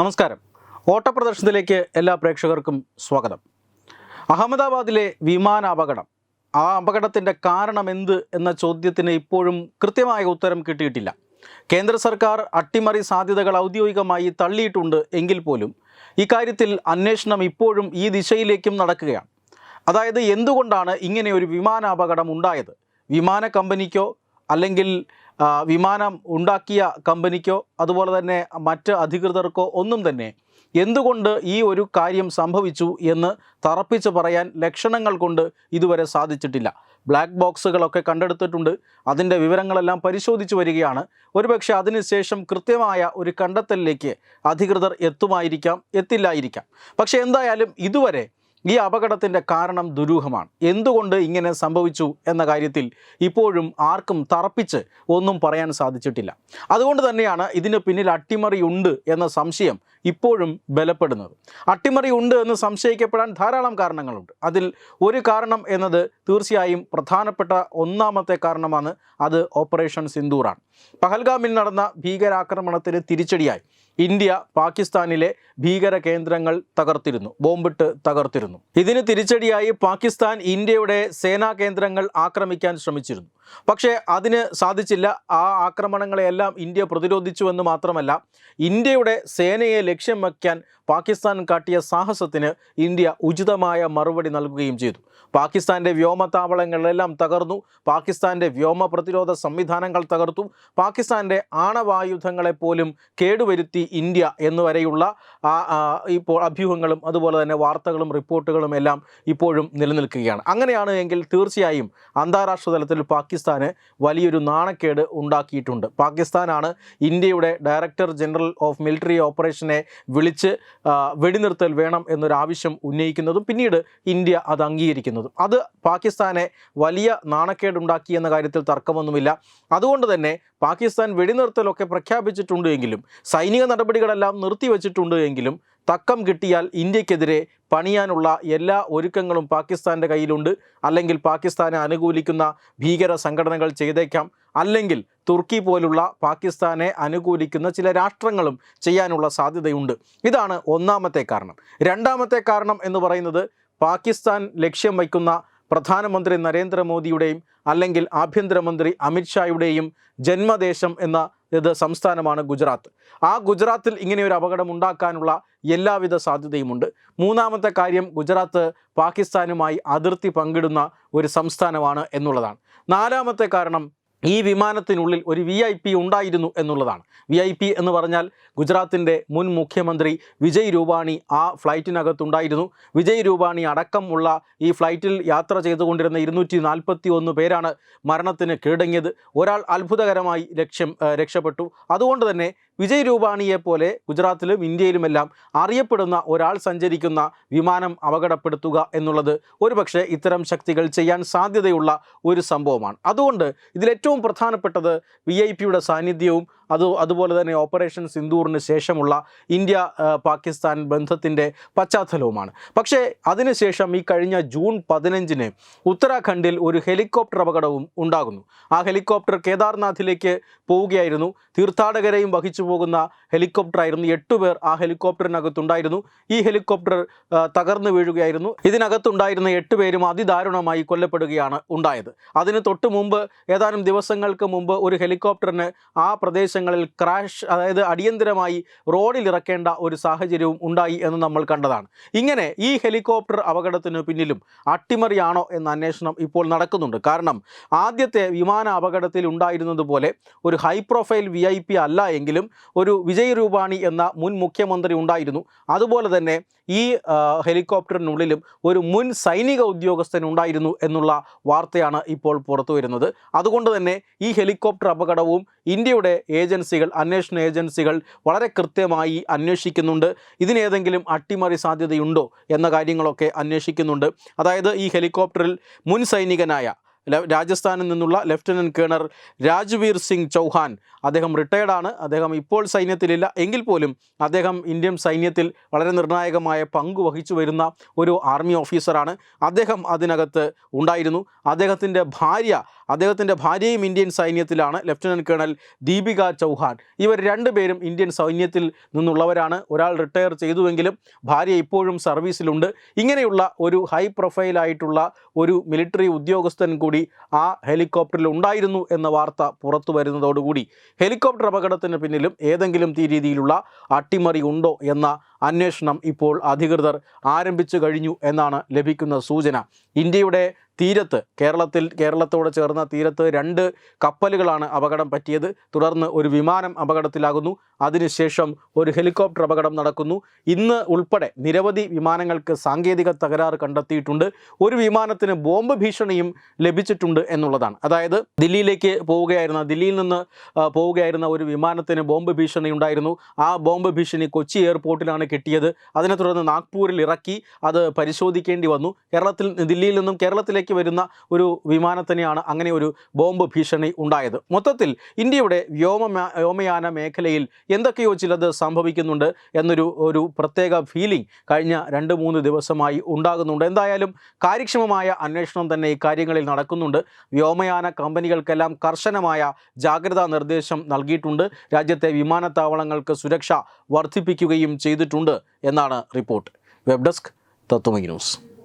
നമസ്കാരം. ഓട്ടപ്രദർശനത്തിലേക്ക് എല്ലാ പ്രേക്ഷകർക്കും സ്വാഗതം. അഹമ്മദാബാദിലെ വിമാന അപകടം. ആ അപകടത്തിന്റെ കാരണം എന്ത് എന്ന ചോദ്യത്തിന് ഇപ്പോഴും കൃത്യമായ ഉത്തരം കിട്ടിയിട്ടില്ല. കേന്ദ്ര സർക്കാർ അട്ടിമറി സാധ്യതകൾ ഔദ്യോഗികമായി തള്ളിയിട്ടുണ്ട് എങ്കിൽ പോലും ഇക്കാര്യത്തിൽ അന്വേഷണം ഇപ്പോഴും ഈ ദിശയിലേക്കും നടക്കുകയാണ്. അതായത് എന്തുകൊണ്ടാണ് ഇങ്ങനെ ഒരു വിമാന അപകടം ഉണ്ടായത്? വിമാന കമ്പനിക്കോ അല്ലെങ്കിൽ വിമാനം ഉണ്ടാക്കിയ കമ്പനിക്കോ അതുപോലെ തന്നെ മറ്റ് അധികൃതർക്കോ ഒന്നും തന്നെ എന്തുകൊണ്ട് ഈ ഒരു കാര്യം സംഭവിച്ചു എന്ന് തറപ്പിച്ച് പറയാൻ ലക്ഷണങ്ങൾ കൊണ്ട് ഇതുവരെ സാധിച്ചിട്ടില്ല. ബ്ലാക്ക് ബോക്സുകളൊക്കെ കണ്ടെടുത്തിട്ടുണ്ട്. അതിന്റെ വിവരങ്ങളെല്ലാം പരിശോധിച്ചു വരികയാണ്. ഒരുപക്ഷെ അതിനുശേഷം കൃത്യമായ ഒരു കണ്ടെത്തലിലേക്ക് അധികൃതർ എത്തുമായിരിക്കാം എത്തില്ലായിരിക്കാം. പക്ഷേ എന്തായാലും ഇതുവരെ ഈ അപകടത്തിന്റെ കാരണം ദുരൂഹമാണ്. എന്തുകൊണ്ട് ഇങ്ങനെ സംഭവിച്ചു എന്ന കാര്യത്തിൽ ഇപ്പോഴും ആർക്കും തറപ്പിച്ച് ഒന്നും പറയാൻ സാധിച്ചിട്ടില്ല. അതുകൊണ്ട് തന്നെയാണ് ഇതിന് പിന്നിൽ അട്ടിമറി ഉണ്ട് എന്ന സംശയം ഇപ്പോഴും ബലപ്പെടുന്നത്. അട്ടിമറി ഉണ്ട് എന്ന് സംശയിക്കപ്പെടാൻ ധാരാളം കാരണങ്ങളുണ്ട്. അതിൽ ഒരു കാരണം എന്നത് തീർച്ചയായും പ്രധാനപ്പെട്ട ഒന്നാമത്തെ കാരണമാണ്. അത് ഓപ്പറേഷൻ സിന്ദൂറാണ്. പഹൽഗാമിൽ നടന്ന ഭീകരാക്രമണത്തിന് തിരിച്ചടിയായി. ഇന്ത്യ പാകിസ്ഥാനിലെ ഭീകര കേന്ദ്രങ്ങൾ തകർത്തിരുന്നു. ബോംബിട്ട് തകർത്തിരുന്നു. ഇതിന് തിരിച്ചടിയായി പാകിസ്ഥാൻ ഇന്ത്യയുടെ സേനാ കേന്ദ്രങ്ങൾ ആക്രമിക്കാൻ ശ്രമിച്ചിരുന്നു. പക്ഷേ അതിന് സാധിച്ചില്ല. ആ ആക്രമണങ്ങളെയെല്ലാം ഇന്ത്യ പ്രതിരോധിച്ചുവെന്ന് മാത്രമല്ല ഇന്ത്യയുടെ സേനയെ ലക്ഷ്യം വയ്ക്കാൻ പാകിസ്ഥാൻ കാട്ടിയ സാഹസത്തിന് ഇന്ത്യ ഉചിതമായ മറുപടി നൽകുകയും ചെയ്തു. പാകിസ്ഥാന്റെ വ്യോമതാവളങ്ങളെല്ലാം തകർന്നു. പാകിസ്ഥാന്റെ വ്യോമ പ്രതിരോധ സംവിധാനങ്ങൾ തകർത്തു. പാകിസ്ഥാന്റെ ആണവായുധങ്ങളെപ്പോലും കേടുവരുത്തി ഇന്ത്യ എന്നുവരെയുള്ള ഇപ്പോൾ അഭ്യൂഹങ്ങളും അതുപോലെ തന്നെ വാർത്തകളും റിപ്പോർട്ടുകളും എല്ലാം ഇപ്പോഴും നിലനിൽക്കുകയാണ്. അങ്ങനെയാണ് എങ്കിൽ തീർച്ചയായും അന്താരാഷ്ട്ര തലത്തിൽ പാകിസ്ഥാന് വലിയൊരു നാണക്കേട് ഉണ്ടാക്കിയിട്ടുണ്ട്. പാകിസ്ഥാനാണ് ഇന്ത്യയുടെ ഡയറക്ടർ ജനറൽ ഓഫ് മിലിറ്ററി ഓപ്പറേഷനെ വിളിച്ച് വെടിനിർത്തൽ വേണം എന്നൊരു ആവശ്യം ഉന്നയിക്കുന്നതും പിന്നീട് ഇന്ത്യ അത് അംഗീകരിക്കുന്നതും. അത് പാകിസ്ഥാനെ വലിയ നാണക്കേടുണ്ടാക്കി എന്ന കാര്യത്തിൽ തർക്കമൊന്നുമില്ല. അതുകൊണ്ട് തന്നെ പാകിസ്ഥാൻ വെടിനിർത്തലൊക്കെ പ്രഖ്യാപിച്ചിട്ടുണ്ട് എങ്കിലും സൈനിക നടപടികളെല്ലാം നിർത്തിവെച്ചിട്ടുണ്ട് എങ്കിലും തക്കം കിട്ടിയാൽ ഇന്ത്യക്കെതിരെ പണിയാനുള്ള എല്ലാ ഒരുക്കങ്ങളും പാകിസ്ഥാന്റെ കയ്യിലുണ്ട്. അല്ലെങ്കിൽ പാകിസ്ഥാനെ അനുകൂലിക്കുന്ന ഭീകര സംഘടനകൾ ചെയ്തേക്കാം. അല്ലെങ്കിൽ തുർക്കി പോലുള്ള പാകിസ്ഥാനെ അനുകൂലിക്കുന്ന ചില രാഷ്ട്രങ്ങളും ചെയ്യാനുള്ള സാധ്യതയുണ്ട്. ഇതാണ് ഒന്നാമത്തെ കാരണം. രണ്ടാമത്തെ കാരണം എന്ന് പറയുന്നത് പാകിസ്ഥാൻ ലക്ഷ്യം വയ്ക്കുന്ന പ്രധാനമന്ത്രി നരേന്ദ്രമോദിയുടെയും അല്ലെങ്കിൽ ആഭ്യന്തരമന്ത്രി അമിത്ഷായുടെയും ജന്മദേശം എന്ന ഇത് സംസ്ഥാനമാണ് ഗുജറാത്ത്. ആ ഗുജറാത്തിൽ ഇങ്ങനെ ഒരു അപകടം ഉണ്ടാക്കാനുള്ള എല്ലാവിധ സാധ്യതയുമുണ്ട്. മൂന്നാമത്തെ കാര്യം ഗുജറാത്ത് പാകിസ്ഥാനുമായി അതിർത്തി പങ്കിടുന്ന ഒരു സംസ്ഥാനമാണ് എന്നുള്ളതാണ്. നാലാമത്തെ കാരണം ഈ വിമാനത്തിനുള്ളിൽ ഒരു വി ഐ പി ഉണ്ടായിരുന്നു എന്നുള്ളതാണ്. വി ഐ പി എന്ന് പറഞ്ഞാൽ ഗുജറാത്തിന്റെ മുൻ മുഖ്യമന്ത്രി വിജയ് രൂപാണി ആ ഫ്ലൈറ്റിനകത്തുണ്ടായിരുന്നു. വിജയ് രൂപാണി അടക്കമുള്ള ഈ ഫ്ലൈറ്റിൽ യാത്ര ചെയ്തുകൊണ്ടിരുന്ന ഇരുന്നൂറ്റി നാൽപ്പത്തി ഒന്ന് പേരാണ് മരണത്തിന് കീഴടങ്ങിയത്. ഒരാൾ അത്ഭുതകരമായി ലക്ഷ്യം രക്ഷപ്പെട്ടു. അതുകൊണ്ട് തന്നെ വിജയ് രൂപാണിയെ പോലെ ഗുജറാത്തിലും ഇന്ത്യയിലുമെല്ലാം അറിയപ്പെടുന്ന ഒരാൾ സഞ്ചരിക്കുന്ന വിമാനം അപകടപ്പെടുത്തുക എന്നുള്ളത് ഒരുപക്ഷെ ഇത്തരം ശക്തികൾ ചെയ്യാൻ സാധ്യതയുള്ള ഒരു സംഭവമാണ്. അതുകൊണ്ട് ഇതിലേറ്റവും പ്രധാനപ്പെട്ടത് വി ഐ പിയുടെ സാന്നിധ്യവും അത് അതുപോലെ തന്നെ ഓപ്പറേഷൻ സിന്ദൂറിന് ശേഷമുള്ള ഇന്ത്യ പാകിസ്ഥാൻ ബന്ധത്തിന്റെ പശ്ചാത്തലവുമാണ്. പക്ഷേ അതിനുശേഷം ഈ കഴിഞ്ഞ ജൂൺ പതിനഞ്ചിന് ഉത്തരാഖണ്ഡിൽ ഒരു ഹെലികോപ്റ്റർ അപകടവും ഉണ്ടാകുന്നു. ആ ഹെലികോപ്റ്റർ കേദാർനാഥിലേക്ക് പോവുകയായിരുന്നു. തീർത്ഥാടകരെയും വഹിച്ചു പോകുന്ന ഹെലികോപ്റ്റർ ആയിരുന്നു എട്ടുപേർ ആ ഹെലികോപ്റ്ററിനകത്തുണ്ടായിരുന്നു. ഈ ഹെലികോപ്റ്റർ തകർന്നു വീഴുകയായിരുന്നു. ഇതിനകത്തുണ്ടായിരുന്ന എട്ടുപേരും അതിദാരുണമായി കൊല്ലപ്പെടുകയാണ് ഉണ്ടായത്. അതിന് തൊട്ട് മുമ്പ് ഏതാനും ദിവസങ്ങൾക്ക് മുമ്പ് ഒരു ഹെലികോപ്റ്ററിന് ആ പ്രദേശങ്ങളിൽ ക്രാഷ് അതായത് അടിയന്തരമായി റോഡിൽ ഇറക്കേണ്ട ഒരു സാഹചര്യവും ഉണ്ടായി എന്ന് നമ്മൾ കണ്ടതാണ്. ഇങ്ങനെ ഈ ഹെലികോപ്റ്റർ അപകടത്തിന് പിന്നിലും അട്ടിമറിയാണോ എന്ന അന്വേഷണം ഇപ്പോൾ നടക്കുന്നുണ്ട്. കാരണം ആദ്യത്തെ വിമാന അപകടത്തിൽ ഉണ്ടായിരുന്നതുപോലെ ഒരു high profile V I P അല്ല എങ്കിലും ഒരു വിജയ് രൂപാണി എന്ന മുൻ മുഖ്യമന്ത്രി ഉണ്ടായിരുന്നു. അതുപോലെ തന്നെ ഈ ഹെലികോപ്റ്ററിനുള്ളിലും ഒരു മുൻ സൈനിക ഉദ്യോഗസ്ഥൻ ഉണ്ടായിരുന്നു എന്നുള്ള വാർത്തയാണ് ഇപ്പോൾ പുറത്തു വരുന്നത്. അതുകൊണ്ട് തന്നെ ഈ ഹെലികോപ്റ്റർ അപകടവും ഇന്ത്യയുടെ ഏജൻസികൾ അന്വേഷണ ഏജൻസികൾ വളരെ കൃത്യമായി അന്വേഷിക്കുന്നുണ്ട്. ഇതിനേതെങ്കിലും അട്ടിമറി സാധ്യതയുണ്ടോ എന്ന കാര്യങ്ങളൊക്കെ അന്വേഷിക്കുന്നുണ്ട്. അതായത് ഈ ഹെലികോപ്റ്ററിൽ മുൻ സൈനികനായ രാജസ്ഥാനിൽ നിന്നുള്ള ലഫ്റ്റനന്റ് കേണൽ രാജ്വീർ സിംഗ് ചൗഹാൻ അദ്ദേഹം റിട്ടയർഡാണ് അദ്ദേഹം ഇപ്പോൾ സൈന്യത്തിലില്ല. എങ്കിൽ പോലും അദ്ദേഹം ഇന്ത്യൻ സൈന്യത്തിൽ വളരെ നിർണായകമായ പങ്ക് വഹിച്ചു വരുന്ന ഒരു ആർമി ഓഫീസറാണ് അദ്ദേഹം അതിനകത്ത് ഉണ്ടായിരുന്നു. അദ്ദേഹത്തിന്റെ ഭാര്യ അദ്ദേഹത്തിന്റെ ഭാര്യയും Indian സൈന്യത്തിലാണ്. Lieutenant colonel Deepika Chauhan. ഇവർ രണ്ടുപേരും ഇന്ത്യൻ സൈന്യത്തിൽ നിന്നുള്ളവരാണ്. ഒരാൾ റിട്ടയർ ചെയ്തുവെങ്കിലും ഭാര്യ ഇപ്പോഴും സർവീസിലുണ്ട് ഇങ്ങനെയുള്ള ഒരു ഹൈ പ്രൊഫൈലായിട്ടുള്ള ഒരു മിലിറ്ററി ഉദ്യോഗസ്ഥൻ കൂടി ആ ഹെലികോപ്റ്ററിൽ ഉണ്ടായിരുന്നു എന്ന വാർത്ത പുറത്തു വരുന്നതോടുകൂടി ഹെലികോപ്റ്റർ അപകടത്തിന് പിന്നിലും ഏതെങ്കിലും രീതിയിലുള്ള അട്ടിമറി ഉണ്ടോ എന്ന അന്വേഷണം ഇപ്പോൾ അധികൃതർ ആരംഭിച്ചു കഴിഞ്ഞു എന്നാണ് ലഭിക്കുന്ന സൂചന. ഇന്ത്യയുടെ തീരത്ത് കേരളത്തിൽ കേരളത്തോട് ചേർന്ന തീരത്ത് രണ്ട് കപ്പലുകളാണ് അപകടം പറ്റിയത്. തുടർന്ന് ഒരു വിമാനം അപകടത്തിലാകുന്നു. അതിനുശേഷം ഒരു ഹെലികോപ്റ്റർ അപകടം നടക്കുന്നു. ഇന്ന് ഉൾപ്പെടെ നിരവധി വിമാനങ്ങൾക്ക് സാങ്കേതിക തകരാറ് കണ്ടെത്തിയിട്ടുണ്ട്. ഒരു വിമാനത്തിന് ബോംബ് ഭീഷണിയും ലഭിച്ചിട്ടുണ്ട് എന്നുള്ളതാണ്. അതായത് ദില്ലിയിലേക്ക് പോവുകയായിരുന്ന ദില്ലിയിൽ നിന്ന് പോവുകയായിരുന്ന ഒരു വിമാനത്തിന് ബോംബ് ഭീഷണി ഉണ്ടായിരുന്നു. ആ ബോംബ് ഭീഷണി കൊച്ചി എയർപോർട്ടിലാണ് കിട്ടിയത്. അതിനെ തുടർന്ന് നാഗ്പൂരിൽ ഇറക്കി അത് പരിശോധിക്കേണ്ടി വന്നു. കേരളത്തിൽ ദില്ലിയിൽ നിന്നും കേരളത്തിലേക്ക് വരുന്ന ഒരു വിമാനത്തിനെയാണ് അങ്ങനെ ഒരു ബോംബ് ഭീഷണി ഉണ്ടായത്. മൊത്തത്തിൽ ഇന്ത്യയുടെ വ്യോമ വ്യോമയാന മേഖലയിൽ എന്തൊക്കെയോ ചിലത് സംഭവിക്കുന്നുണ്ട് എന്നൊരു ഒരു പ്രത്യേക ഫീലിംഗ് കഴിഞ്ഞ രണ്ട് മൂന്ന് ദിവസമായി ഉണ്ടാകുന്നുണ്ട്. എന്തായാലും കാര്യക്ഷമമായ അന്വേഷണം തന്നെ ഈ കാര്യങ്ങളിൽ നടക്കുന്നുണ്ട്. വ്യോമയാന കമ്പനികൾക്കെല്ലാം കർശനമായ ജാഗ്രതാ നിർദ്ദേശം നൽകിയിട്ടുണ്ട്. രാജ്യത്തെ വിമാനത്താവളങ്ങൾക്ക് സുരക്ഷ വർദ്ധിപ്പിക്കുകയും ചെയ്തിട്ടുണ്ട് എന്നാണ് റിപ്പോർട്ട്. വെബ് ഡെസ്ക് തത്വമി ന്യൂസ്.